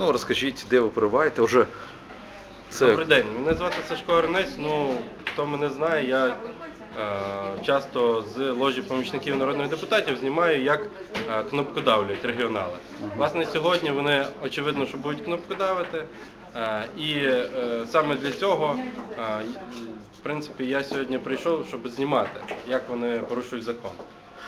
Ну розкажіть, де ви перебуваєте? Вже це Добрий день. Мене звати Сашко Орнець. Ну, хто мене знає, я е, часто з ложі помічників народних депутатів знімаю, як е, кнопкодавлюють регіонали. Власне, сьогодні вони очевидно, що будуть кнопкодавити. Е, і е, саме для цього, е, в принципі, я сьогодні прийшов, щоб знімати, як вони порушують закон.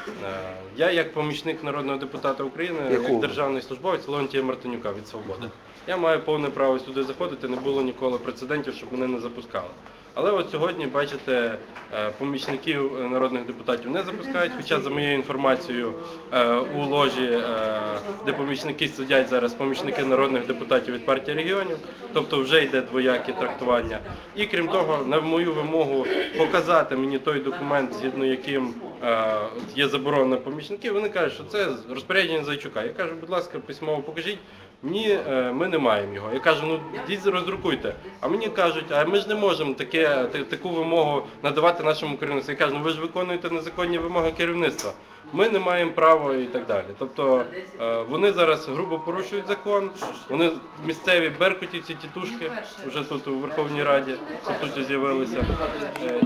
Е, Я, як помічник народного депутата України, як державний службовець Леонтія Мартинюка від свободи. Я маю повне право сюди заходити, не було ніколи прецедентів, щоб мене не запускали. Але от сьогодні, бачите, е, помічників е, народних депутатів не запускають, хоча за моєю інформацією у ложі, де помічники сидять зараз, помічники народних депутатів від партії регіонів, тобто вже йде двояке трактування. І крім того, на мою вимогу показати мені той документ, згідно яким є заборона на помічників, вони кажуть, що це розпорядження Зайчука. Я кажу, будь ласка, письмово покажіть. Ні, е, ми не маємо його. Я кажу, ну йдіть роздрукуйте. А мені кажуть, а ми ж не можемо таке, таку вимогу надавати нашому керівництву. Я кажу, ну ви ж виконуєте незаконні вимоги керівництва. Ми не маємо права і так далі. Тобто е, вони зараз грубо порушують закон, вони місцеві беркутівці, тітушки вже тут у Верховній Раді по суті з'явилися. Е,